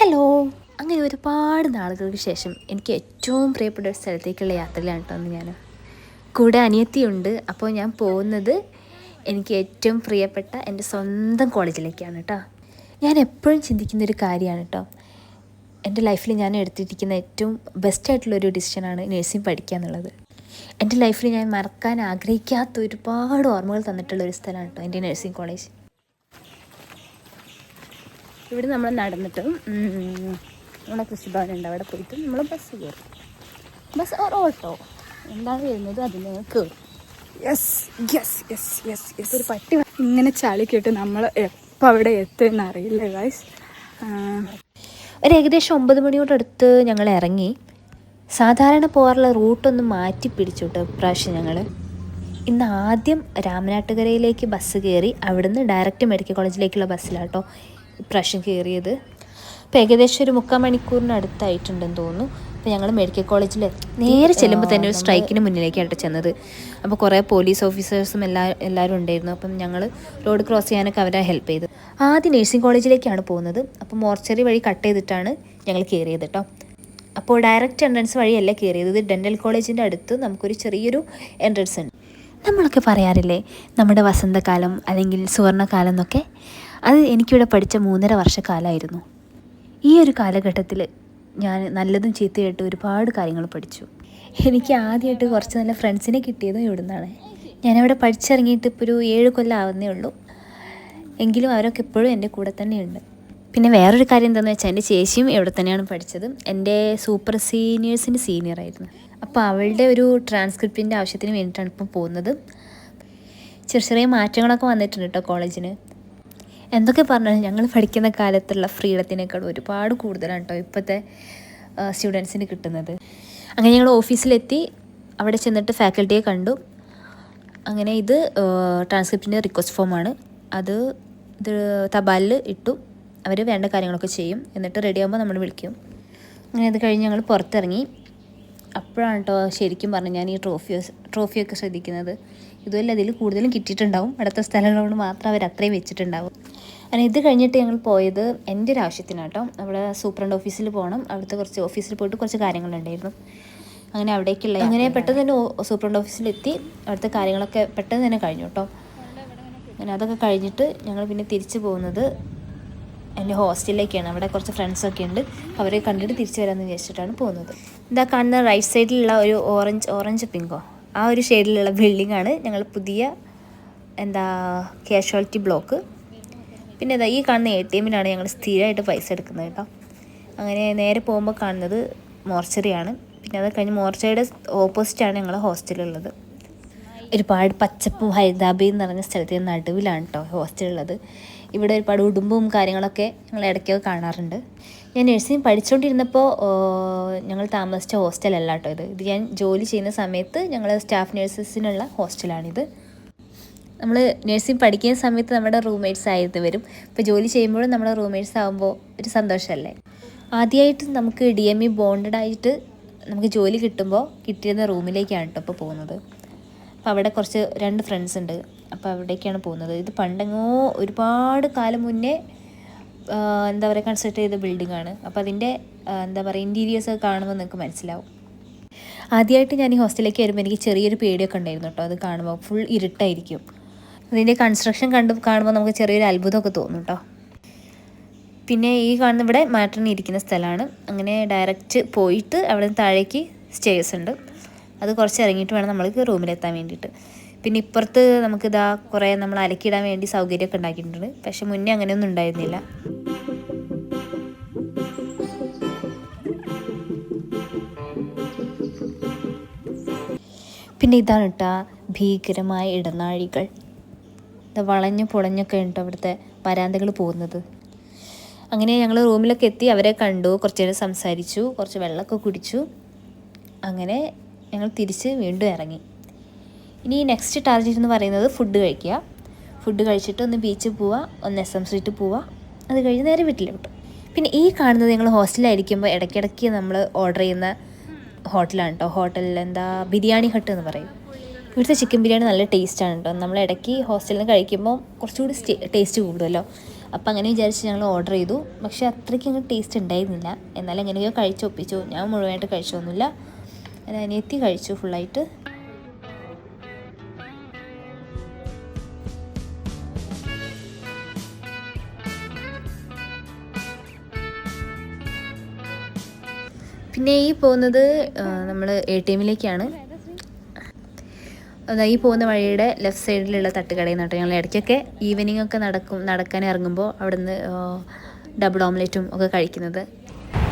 Hello. അങ്ങനെ ഒരുപാട് നാളുകൾക്ക് ശേഷം എനിക്ക് ഏറ്റവും പ്രിയപ്പെട്ട ഒരു സ്ഥലത്തേക്കുള്ള യാത്രയിലാണ് കേട്ടോ ഞാൻ കൂടെ അനിയത്തിയുണ്ട്. അപ്പോൾ ഞാൻ പോകുന്നത് എനിക്ക് ഏറ്റവും പ്രിയപ്പെട്ട എന്റെ സ്വന്തം കോളേജിലേക്കാണ് കേട്ടോ. ഞാൻ എപ്പോഴും ചിന്തിക്കുന്ന ഒരു കാര്യമാണ് കേട്ടോ. എന്റെ ലൈഫിൽ ഞാൻ എടുത്തിരിക്കുന്ന ഏറ്റവും ബെസ്റ്റ് ബെസ്റ്റായിട്ടുള്ളൊരു ഡിസിഷനാണ് നേഴ്സിംഗ് പഠിക്കുക എന്നുള്ളത്. എന്റെ ലൈഫിൽ ഞാൻ മറക്കാൻ ആഗ്രഹിക്കാത്ത ഒരുപാട് ഓർമ്മകൾ തന്നിട്ടുള്ള ഒരു സ്ഥലമാണ് കേട്ടോ എന്റെ നഴ്സിംഗ് കോളേജ് ഇവിടെ നമ്മൾ നടന്നിട്ട് നമ്മുടെ കൃഷിഭവൻ ഉണ്ട് അവിടെ പോയിട്ട് നമ്മൾ ബസ് കയറും. Bus or auto. എന്താണ് വരുന്നത്? അതിന് കയറും yes yes yes yes yes ഒരു പട്ടി ഇങ്ങനെ കേട്ട് നമ്മൾ എപ്പോൾ അവിടെ എത്തുമെന്ന് അറിയില്ല ഗൈസ് ഒരു ഏകദേശം ഒമ്പത് മണിയോട് അടുത്ത് ഞങ്ങൾ ഇറങ്ങി. സാധാരണ പോകാറുള്ള റൂട്ടൊന്ന് മാറ്റി പിടിച്ചു കേട്ടോ ഇപ്രാവശ്യം ഞങ്ങൾ ഇന്ന് ആദ്യം രാമനാട്ടുകരയിലേക്ക് ബസ് കയറി അവിടുന്ന് ഡയറക്റ്റ് മെഡിക്കൽ കോളേജിലേക്കുള്ള ബസ്സിലാട്ടോ ഇപ്രാവശ്യം കയറിയത്. അപ്പോൾ ഏകദേശം ഒരു മുക്കാൽ മണിക്കൂറിന് അടുത്തായിട്ടുണ്ടെന്ന് തോന്നുന്നു. അപ്പോൾ ഞങ്ങൾ മെഡിക്കൽ കോളേജിൽ നേരെ ചെല്ലുമ്പോൾ തന്നെ ഒരു സ്ട്രൈക്കിന് മുന്നിലേക്കായിട്ട് ചെന്നത്. അപ്പോൾ കുറേ പോലീസ് ഓഫീസേഴ്സും എല്ലാ എല്ലാവരും ഉണ്ടായിരുന്നു. അപ്പം ഞങ്ങൾ റോഡ് ക്രോസ് ചെയ്യാനൊക്കെ അവരെ ഹെൽപ്പ് ചെയ്തു ആദ്യം നേഴ്സിംഗ് കോളേജിലേക്കാണ് പോകുന്നത്. അപ്പോൾ മോർച്ചറി വഴി കട്ട് ചെയ്തിട്ടാണ് ഞങ്ങൾ കയറിയത് കേട്ടോ. അപ്പോൾ ഡയറക്റ്റ് എൻട്രൻസ് വഴിയല്ല കയറിയത്. ഇത് ഡെന്റൽ കോളേജിന്റെ അടുത്ത് നമുക്കൊരു ചെറിയൊരു എൻട്രൻസ് ഉണ്ട്. നമ്മളൊക്കെ പറയാറില്ലേ നമ്മുടെ വസന്തകാലം അല്ലെങ്കിൽ സുവർണകാലം എന്നൊക്കെ അത് എനിക്കിവിടെ പഠിച്ച മൂന്നര വർഷക്കാലമായിരുന്നു. ഈ ഒരു കാലഘട്ടത്തിൽ ഞാൻ നല്ലതും ചീത്തയായിട്ട് ഒരുപാട് കാര്യങ്ങൾ പഠിച്ചു. എനിക്ക് ആദ്യമായിട്ട് കുറച്ച് നല്ല ഫ്രണ്ട്സിനെ കിട്ടിയതും ഇവിടെ നിന്നാണ് ഞാനവിടെ പഠിച്ചിറങ്ങിയിട്ട് ഇപ്പോൾ ഒരു ഏഴ് കൊല്ലം ആവുന്നേ ഉള്ളൂ. എങ്കിലും അവരൊക്കെ എപ്പോഴും എന്റെ കൂടെ തന്നെയുണ്ട്. പിന്നെ വേറൊരു കാര്യം എന്താണെന്ന് വെച്ചാൽ എന്റെ ചേച്ചിയും ഇവിടെ തന്നെയാണ് പഠിച്ചത്. എന്റെ സൂപ്പർ സീനിയേഴ്സിന്റെ സീനിയർ ആയിരുന്നു. അപ്പോൾ അവളുടെ ഒരു ട്രാൻസ്ക്രിപ്റ്റിന്റെ ആവശ്യത്തിന് വേണ്ടിയിട്ടാണ് ഇപ്പോൾ പോകുന്നത്. ചെറിയ ചെറിയ മാറ്റങ്ങളൊക്കെ വന്നിട്ടുണ്ട് കേട്ടോ കോളേജിന്. എന്തൊക്കെ പറഞ്ഞാലും ഞങ്ങൾ പഠിക്കുന്ന കാലത്തുള്ള ഫ്രീഡത്തിനേക്കാൾ ഒരുപാട് കൂടുതലാണ് കേട്ടോ ഇപ്പോഴത്തെ സ്റ്റുഡൻസിന് കിട്ടുന്നത്. അങ്ങനെ ഞങ്ങൾ ഓഫീസിലെത്തി അവിടെ ചെന്നിട്ട് ഫാക്കൽറ്റിയെ കണ്ടു. അങ്ങനെ ഇത് ട്രാൻസ്ക്രിപ്റ്റിന്റെ റിക്വസ്റ്റ് ഫോമാണ്. അത് ഇത് തപാലിൽ ഇട്ടു. അവർ വേണ്ട കാര്യങ്ങളൊക്കെ ചെയ്യും. എന്നിട്ട് റെഡി ആകുമ്പോൾ നമ്മൾ വിളിക്കും. അങ്ങനെ അത് കഴിഞ്ഞ് ഞങ്ങൾ പുറത്തിറങ്ങി. അപ്പോഴാണ് കേട്ടോ ശരിക്കും പറഞ്ഞു ഞാൻ ഈ ട്രോഫി ട്രോഫിയൊക്കെ ശ്രദ്ധിക്കുന്നത്. ഇതുമല്ല അതിൽ കൂടുതലും കിട്ടിയിട്ടുണ്ടാവും. അടുത്ത സ്ഥലങ്ങളോട് മാത്രം അവർ അത്രയും വെച്ചിട്ടുണ്ടാവും. അങ്ങനെ ഇത് കഴിഞ്ഞിട്ട് ഞങ്ങൾ പോയത് എന്റെ ഒരു ആവശ്യത്തിനാണ് കേട്ടോ അവിടെ സൂപ്രണ്ട് ഓഫീസിൽ പോകണം. അവിടുത്തെ കുറച്ച് ഓഫീസിൽ പോയിട്ട് കുറച്ച് കാര്യങ്ങളുണ്ടായിരുന്നു. അങ്ങനെ അവിടേക്കുള്ള അങ്ങനെ പെട്ടെന്ന് തന്നെ സൂപ്രണ്ട് ഓഫീസിലെത്തി. അവിടുത്തെ കാര്യങ്ങളൊക്കെ പെട്ടെന്ന് തന്നെ കഴിഞ്ഞു കേട്ടോ. അങ്ങനെ അതൊക്കെ കഴിഞ്ഞിട്ട് ഞങ്ങൾ പിന്നെ തിരിച്ചു പോകുന്നത് എന്റെ ഹോസ്റ്റലിലേക്കാണ്. അവിടെ കുറച്ച് ഫ്രണ്ട്സൊക്കെ ഉണ്ട്. അവരെ കണ്ടിട്ട് തിരിച്ചു വരാമെന്ന് വിചാരിച്ചിട്ടാണ് പോകുന്നത്. ഇതാ കാണുന്ന റൈറ്റ് സൈഡിലുള്ള ഒരു ഓറഞ്ച് ഓറഞ്ച് പിങ്കോ ആ ഒരു ഷെയ്ഡിലുള്ള ബിൽഡിംഗ് ആണ് ഞങ്ങൾ പുതിയ എന്താ കാഷ്വാലിറ്റി ബ്ലോക്ക് പിന്നെ ഇതാ ഈ കാണുന്ന എ ടി എമ്മിലാണ് ഞങ്ങൾ സ്ഥിരമായിട്ട് പൈസ എടുക്കുന്നത് കേട്ടോ. അങ്ങനെ നേരെ പോകുമ്പോൾ കാണുന്നത് മോർച്ചറിയാണ് പിന്നെ അത് കഴിഞ്ഞ് മോർച്ചറിയുടെ ഓപ്പോസിറ്റാണ് ഞങ്ങളുടെ ഹോസ്റ്റലുള്ളത് ഒരുപാട് പച്ചപ്പും ഹരിതാബയും നിറഞ്ഞ സ്ഥലത്തിന് നടുവിലാണ് കേട്ടോ ഹോസ്റ്റലുള്ളത് ഇവിടെ ഒരുപാട് ഉടുമ്പും കാര്യങ്ങളൊക്കെ ഞങ്ങൾ ഇടയ്ക്കൊക്കെ കാണാറുണ്ട്. ഞാൻ നഴ്സിംഗ് പഠിച്ചുകൊണ്ടിരുന്നപ്പോൾ ഞങ്ങൾ താമസിച്ച ഹോസ്റ്റലല്ല കേട്ടോ ഇത്. ഇത് ഞാൻ ജോലി ചെയ്യുന്ന സമയത്ത് ഞങ്ങൾ സ്റ്റാഫ് നഴ്സസിനുള്ള ഹോസ്റ്റലാണിത് നമ്മൾ നഴ്സിംഗ് പഠിക്കുന്ന സമയത്ത് നമ്മുടെ റൂംമേറ്റ്സ് ആയിരുന്നു വരും ഇപ്പോൾ ജോലി ചെയ്യുമ്പോഴും നമ്മുടെ റൂംമേറ്റ്സ് ആകുമ്പോൾ ഒരു സന്തോഷമല്ലേ ആദ്യമായിട്ട് നമുക്ക് ഡി എം ഇ ബോണ്ടഡ് ആയിട്ട് നമുക്ക് ജോലി കിട്ടുമ്പോൾ കിട്ടിയിരുന്ന റൂമിലേക്കാണ് കേട്ടോ ഇപ്പോൾ പോകുന്നത്. അപ്പോൾ അവിടെ കുറച്ച് രണ്ട് ഫ്രണ്ട്സ് ഉണ്ട്. അപ്പോൾ അവിടേക്കാണ് പോകുന്നത്. ഇത് പണ്ടെങ്ങോ ഒരുപാട് കാലം മുന്നേ എന്താ പറയുക കൺസ്ട്രക്ട് ചെയ്ത ബിൽഡിംഗ് ആണ്. അപ്പോൾ അതിന്റെ എന്താ പറയുക ഇന്റീരിയേഴ്സ് ഒക്കെ കാണുമ്പോൾ നിങ്ങൾക്ക് മനസ്സിലാവും. ആദ്യമായിട്ട് ഞാൻ ഈ ഹോസ്റ്റലിലേക്ക് വരുമ്പോൾ എനിക്ക് ചെറിയൊരു പേടിയൊക്കെ ഉണ്ടായിരുന്നു കേട്ടോ അത് കാണുമ്പോൾ ഫുൾ ഇരുട്ടായിരിക്കും. അതിന്റെ കൺസ്ട്രക്ഷൻ കണ്ട് കാണുമ്പോൾ നമുക്ക് ചെറിയൊരു അത്ഭുതമൊക്കെ തോന്നും കേട്ടോ പിന്നെ ഈ കാണുന്ന ഇവിടെ മാറ്ററിന് ഇരിക്കുന്ന സ്ഥലമാണ്. അങ്ങനെ ഡയറക്റ്റ് പോയിട്ട് അവിടെ നിന്ന് താഴേക്ക് സ്റ്റേഴ്സ് ഉണ്ട്. അത് കുറച്ച് ഇറങ്ങിയിട്ട് വേണം നമ്മൾക്ക് റൂമിലെത്താൻ വേണ്ടിയിട്ട്. പിന്നെ ഇപ്പുറത്ത് നമുക്കിതാ കുറേ നമ്മൾ അലക്കിയിടാൻ വേണ്ടി സൗകര്യമൊക്കെ ഉണ്ടാക്കിയിട്ടുണ്ട്. പക്ഷെ മുന്നേ അങ്ങനെയൊന്നും ഉണ്ടായിരുന്നില്ല. പിന്നെ ഇതാണ് കേട്ടോ ഭീകരമായ ഇടനാഴികൾ. ഇത് വളഞ്ഞു പൊളഞ്ഞൊക്കെ ഉണ്ട് അവിടുത്തെ വരാന്തകൾ പോകുന്നത്. അങ്ങനെ ഞങ്ങൾ റൂമിലൊക്കെ എത്തി അവരെ കണ്ടു കുറച്ച് നേരം സംസാരിച്ചു കുറച്ച് വെള്ളമൊക്കെ കുടിച്ചു. അങ്ങനെ ഞങ്ങൾ തിരിച്ച് വീണ്ടും ഇറങ്ങി. ഇനി നെക്സ്റ്റ് ടാർഗറ്റ് എന്ന് പറയുന്നത് ഫുഡ് കഴിക്കുക. ഫുഡ് കഴിച്ചിട്ട് ഒന്ന് ബീച്ചിൽ പോവുക ഒന്ന് എസ് എം സ്ട്രീറ്റ് പോവുക. അത് കഴിഞ്ഞ് നേരെ വീട്ടിലോട്ട് പിന്നെ ഈ കാണുന്നത് ഞങ്ങൾ ഹോസ്റ്റലിലായിരിക്കുമ്പോൾ ഇടയ്ക്കിടയ്ക്ക് നമ്മൾ ഓർഡർ ചെയ്യുന്ന ഹോട്ടലാണ് കേട്ടോ ഹോട്ടലിൽ എന്താ ബിരിയാണി ഹട്ട് എന്ന് പറയും. ഇവിടുത്തെ ചിക്കൻ ബിരിയാണി നല്ല ടേസ്റ്റാണ് കേട്ടോ നമ്മൾ ഇടയ്ക്ക് ഹോസ്റ്റലിൽ നിന്ന് കഴിക്കുമ്പോൾ കുറച്ചുകൂടി ടേസ്റ്റ് കൂടുമല്ലോ അപ്പോൾ അങ്ങനെ വിചാരിച്ച് ഞങ്ങൾ ഓർഡർ ചെയ്തു. പക്ഷേ അത്രയ്ക്ക് അങ്ങ് ടേസ്റ്റ് ഉണ്ടായിരുന്നില്ല. എന്നാലും എങ്ങനെയോ കഴിച്ചൊപ്പിച്ചു ഞാൻ മുഴുവനായിട്ട് കഴിച്ചൊന്നുമില്ല. അങ്ങനെ അനിയത്തി കഴിച്ചു ഫുള്ളായിട്ട്. പിന്നെ ഈ പോകുന്നത് നമ്മൾ എ ടി എമ്മിലേക്കാണ് ഈ പോകുന്ന വഴിയുടെ ലെഫ്റ്റ് സൈഡിലുള്ള തട്ടുകടയിൽ നിന്നിട്ട് ഞങ്ങൾ ഇടയ്ക്കൊക്കെ ഈവനിങ് ഒക്കെ നടക്കും നടക്കാൻ ഇറങ്ങുമ്പോൾ അവിടുന്ന് ഡബിൾ ഓംലെറ്റും ഒക്കെ കഴിക്കുന്നത്.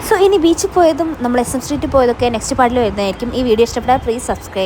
സോ ഇനി ബീച്ചിൽ പോയതും നമ്മൾ എസ് എം സ്ട്രീറ്റിൽ പോയതൊക്കെ നെക്സ്റ്റ് പാർട്ടിൽ വരുന്നതായിരിക്കും. ഈ വീഡിയോ ഇഷ്ടപ്പെട്ടാൽ പ്ലീസ് സബ്സ്ക്രൈബ്